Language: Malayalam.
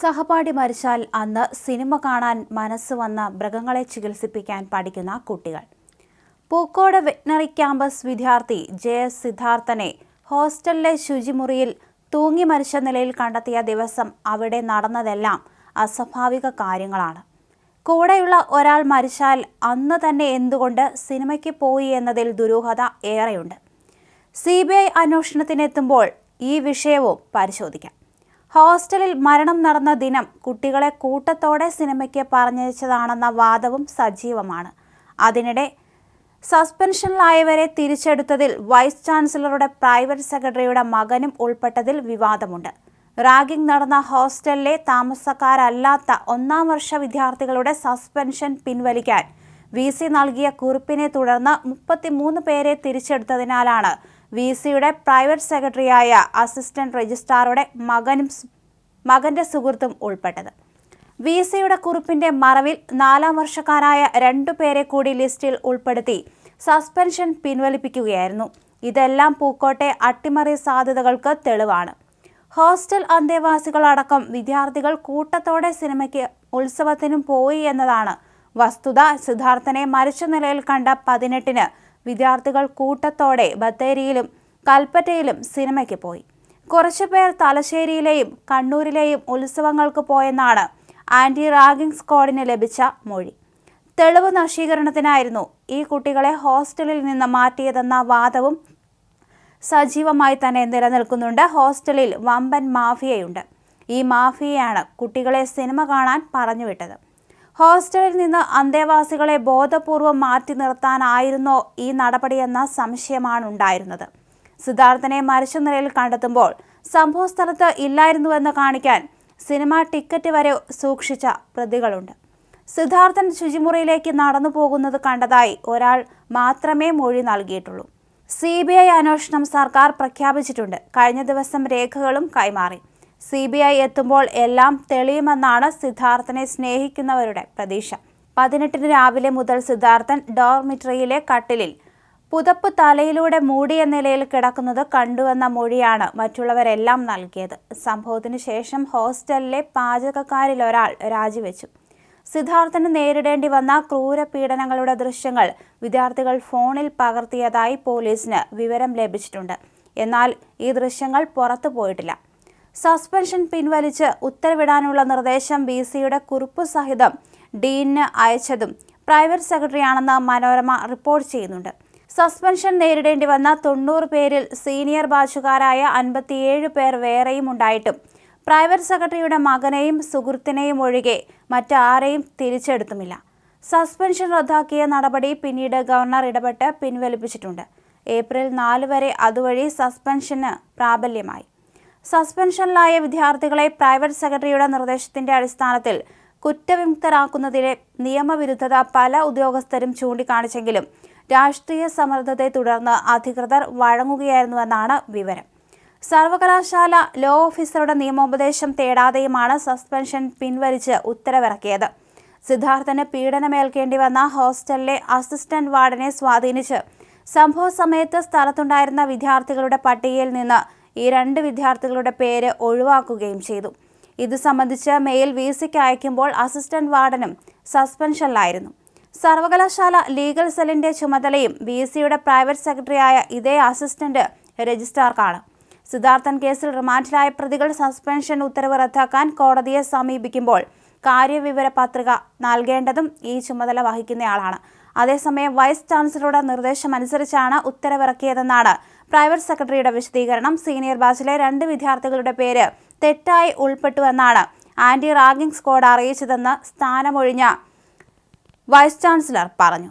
സഹപാഠി മരിച്ചാൽ അന്ന് സിനിമ കാണാൻ മനസ്സ് വന്ന മൃഗങ്ങളെ ചികിത്സിപ്പിക്കാൻ പഠിക്കുന്ന കുട്ടികൾ. പൂക്കോട് വെറ്റിനറി ക്യാമ്പസ് വിദ്യാർത്ഥി ജെ എസ് സിദ്ധാർത്ഥനെ ഹോസ്റ്റലിലെ ശുചിമുറിയിൽ തൂങ്ങി മരിച്ച നിലയിൽ കണ്ടെത്തിയ ദിവസം അവിടെ നടന്നതെല്ലാം അസ്വാഭാവിക കാര്യങ്ങളാണ്. കൂടെയുള്ള ഒരാൾ മരിച്ചാൽ അന്ന് തന്നെ എന്തുകൊണ്ട് സിനിമയ്ക്ക് പോയി എന്നതിൽ ദുരൂഹത ഏറെയുണ്ട്. സി ബി ഐ അന്വേഷണത്തിനെത്തുമ്പോൾ ഈ വിഷയവും പരിശോധിക്കാം. ഹോസ്റ്റലിൽ മരണം നടന്ന ദിനം കുട്ടികളെ കൂട്ടത്തോടെ സിനിമയ്ക്ക് പറഞ്ഞയച്ചതാണെന്ന വാദവും സജീവമാണ്. അതിനിടെ സസ്പെൻഷനിലായവരെ തിരിച്ചെടുത്തതിൽ വൈസ് ചാൻസലറുടെ പ്രൈവറ്റ് സെക്രട്ടറിയുടെ മകനും ഉൾപ്പെട്ടതിൽ വിവാദമുണ്ട്. റാഗിംഗ് നടന്ന ഹോസ്റ്റലിലെ താമസക്കാരല്ലാത്ത ഒന്നാം വർഷ വിദ്യാർത്ഥികളുടെ സസ്പെൻഷൻ പിൻവലിക്കാൻ വി സി നൽകിയ കുറിപ്പിനെ തുടർന്ന് മുപ്പത്തിമൂന്ന് പേരെ തിരിച്ചെടുത്തതിനാലാണ് വി സിയുടെ പ്രൈവറ്റ് സെക്രട്ടറിയായ അസിസ്റ്റന്റ് രജിസ്ട്രാറുടെ മകനും മകന്റെ സുഹൃത്തും ഉൾപ്പെട്ടത്. വി സിയുടെ കുറിപ്പിന്റെ മറവിൽ നാലാം വർഷക്കാരായ രണ്ടു പേരെ കൂടി ലിസ്റ്റിൽ ഉൾപ്പെടുത്തി സസ്പെൻഷൻ പിൻവലിപ്പിക്കുകയായിരുന്നു. ഇതെല്ലാം പൂക്കോട്ടെ അട്ടിമറി സാധ്യതകൾക്ക് തെളിവാണ്. ഹോസ്റ്റൽ അന്തേവാസികളടക്കം വിദ്യാർത്ഥികൾ കൂട്ടത്തോടെ സിനിമയ്ക്ക് ഉത്സവത്തിനും പോയി എന്നതാണ് വസ്തുത. സിദ്ധാർത്ഥനെ മരിച്ച നിലയിൽ കണ്ട പതിനെട്ടിന് വിദ്യാർത്ഥികൾ കൂട്ടത്തോടെ ബത്തേരിയിലും കൽപ്പറ്റയിലും സിനിമയ്ക്ക് പോയി. കുറച്ചുപേർ തലശ്ശേരിയിലെയും കണ്ണൂരിലെയും ഉത്സവങ്ങൾക്ക് പോയെന്നാണ് ആന്റി റാഗിംഗ് സ്ക്വാഡിന് ലഭിച്ച മൊഴി. തെളിവ് നശീകരണത്തിനായിരുന്നു ഈ കുട്ടികളെ ഹോസ്റ്റലിൽ നിന്ന് മാറ്റിയതെന്ന വാദവും സജീവമായി തന്നെ നിലനിൽക്കുന്നുണ്ട്. ഹോസ്റ്റലിൽ വമ്പൻ മാഫിയയുണ്ട്. ഈ മാഫിയയാണ് കുട്ടികളെ സിനിമ കാണാൻ പറഞ്ഞുവിട്ടത്. ഹോസ്റ്റലിൽ നിന്ന് അന്തേവാസികളെ ബോധപൂർവം മാറ്റി നിർത്താനായിരുന്നോ ഈ നടപടിയെന്ന സംശയമാണ് ഉണ്ടായിരുന്നത് സിദ്ധാർത്ഥനെ മരിച്ച നിലയിൽ കണ്ടെത്തുമ്പോൾ സംഭവസ്ഥലത്ത് ഇല്ലായിരുന്നുവെന്ന് കാണിക്കാൻ സിനിമ ടിക്കറ്റ് വരെ സൂക്ഷിച്ച പ്രതികളുണ്ട്. സിദ്ധാർത്ഥൻ ശുചിമുറിയിലേക്ക് നടന്നു പോകുന്നത് കണ്ടതായി ഒരാൾ മാത്രമേ മൊഴി നൽകിയിട്ടുള്ളൂ. സി ബി ഐ അന്വേഷണം സർക്കാർ പ്രഖ്യാപിച്ചിട്ടുണ്ട്. കഴിഞ്ഞ ദിവസം രേഖകളും കൈമാറി. സി ബി ഐ എത്തുമ്പോൾ എല്ലാം തെളിയുമെന്നാണ് സിദ്ധാർത്ഥനെ സ്നേഹിക്കുന്നവരുടെ പ്രതീക്ഷ. പതിനെട്ടിന് രാവിലെ മുതൽ സിദ്ധാർത്ഥൻ ഡോർമിറ്ററിയിലെ കട്ടിലിൽ പുതപ്പ് തലയിലൂടെ മൂടിയ നിലയിൽ കിടക്കുന്നത് കണ്ടുവന്ന മൊഴിയാണ് മറ്റുള്ളവരെല്ലാം നൽകിയത്. സംഭവത്തിന് ശേഷം ഹോസ്റ്റലിലെ പാചകക്കാരിൽ ഒരാൾ രാജിവെച്ചു. സിദ്ധാർത്ഥന് നേരിടേണ്ടി വന്ന ക്രൂരപീഡനങ്ങളുടെ ദൃശ്യങ്ങൾ വിദ്യാർത്ഥികൾ ഫോണിൽ പകർത്തിയതായി പോലീസിന് വിവരം ലഭിച്ചിട്ടുണ്ട്. എന്നാൽ ഈ ദൃശ്യങ്ങൾ പുറത്തു പോയിട്ടില്ല. സസ്പെൻഷൻ പിൻവലിച്ച് ഉത്തരവിടാനുള്ള നിർദ്ദേശം ബി സിയുടെ കുറിപ്പ് സഹിതം ഡീനിന് അയച്ചതും പ്രൈവറ്റ് സെക്രട്ടറിയാണെന്ന് മനോരമ റിപ്പോർട്ട് ചെയ്യുന്നുണ്ട്. സസ്പെൻഷൻ നേരിടേണ്ടി വന്ന തൊണ്ണൂറ് പേരിൽ സീനിയർ ബാച്ചുകാരായ അൻപത്തിയേഴ് പേർ വേറെയും ഉണ്ടായിട്ടും പ്രൈവറ്റ് സെക്രട്ടറിയുടെ മകനെയും സുഹൃത്തിനെയും ഒഴികെ മറ്റാരെയും തിരിച്ചെടുത്തുമില്ല. സസ്പെൻഷൻ റദ്ദാക്കിയ നടപടി പിന്നീട് ഗവർണർ ഇടപെട്ട് പിൻവലിപ്പിച്ചിട്ടുണ്ട്. ഏപ്രിൽ നാല് വരെ അതുവഴി സസ്പെൻഷന് പ്രാബല്യമായി. സസ്പെൻഷനിലായ വിദ്യാർത്ഥികളെ പ്രൈവറ്റ് സെക്രട്ടറിയുടെ നിർദ്ദേശത്തിന്റെ അടിസ്ഥാനത്തിൽ കുറ്റവിമുക്തരാക്കുന്നതിലെ നിയമവിരുദ്ധത പല ഉദ്യോഗസ്ഥരും ചൂണ്ടിക്കാണിച്ചെങ്കിലും രാഷ്ട്രീയ സമ്മർദ്ദത്തെ തുടർന്ന് അധികൃതർ വഴങ്ങുകയായിരുന്നുവെന്നാണ് വിവരം. സർവകലാശാല ലോ ഓഫീസറുടെ നിയമോപദേശം തേടാതെയുമാണ് സസ്പെൻഷൻ പിൻവലിച്ച് ഉത്തരവിറക്കിയത്. സിദ്ധാർത്ഥന് പീഡനമേൽക്കേണ്ടി വന്ന ഹോസ്റ്റലിലെ അസിസ്റ്റന്റ് വാർഡിനെ സ്വാധീനിച്ച് സംഭവ സമയത്ത് സ്ഥലത്തുണ്ടായിരുന്ന വിദ്യാർത്ഥികളുടെ പട്ടികയിൽ നിന്ന് ഈ രണ്ട് വിദ്യാർത്ഥികളുടെ പേര് ഒഴിവാക്കുകയും ചെയ്തു. ഇത് സംബന്ധിച്ച് മെയിൽ വി സിക്ക് അയക്കുമ്പോൾ അസിസ്റ്റന്റ് വാർഡനും സസ്പെൻഷനിലായിരുന്നു. സർവകലാശാല ലീഗൽ സെല്ലിന്റെ ചുമതലയും വി സിയുടെ പ്രൈവറ്റ് സെക്രട്ടറിയായ ഇതേ അസിസ്റ്റന്റ് രജിസ്ട്രാർക്കാണ്. സിദ്ധാർത്ഥൻ കേസിൽ റിമാൻഡിലായ പ്രതികൾ സസ്പെൻഷൻ ഉത്തരവ് റദ്ദാക്കാൻ കോടതിയെ സമീപിക്കുമ്പോൾ കാര്യവിവര പത്രിക നൽകേണ്ടതും ഈ ചുമതല വഹിക്കുന്നയാളാണ്. അതേസമയം വൈസ് ചാൻസലറുടെ നിർദ്ദേശമനുസരിച്ചാണ് ഉത്തരവിറക്കിയതെന്നാണ് പ്രൈവറ്റ് സെക്രട്ടറിയുടെ വിശദീകരണം. സീനിയർ ബാച്ചിലെ രണ്ട് വിദ്യാർത്ഥികളുടെ പേര് തെറ്റായി ഉൾപ്പെട്ടുവെന്നാണ് ആന്റി റാഗിംഗ് സ്ക്വാഡ് അറിയിച്ചതെന്ന് സ്ഥാനമൊഴിഞ്ഞ വൈസ് ചാൻസലർ പറഞ്ഞു.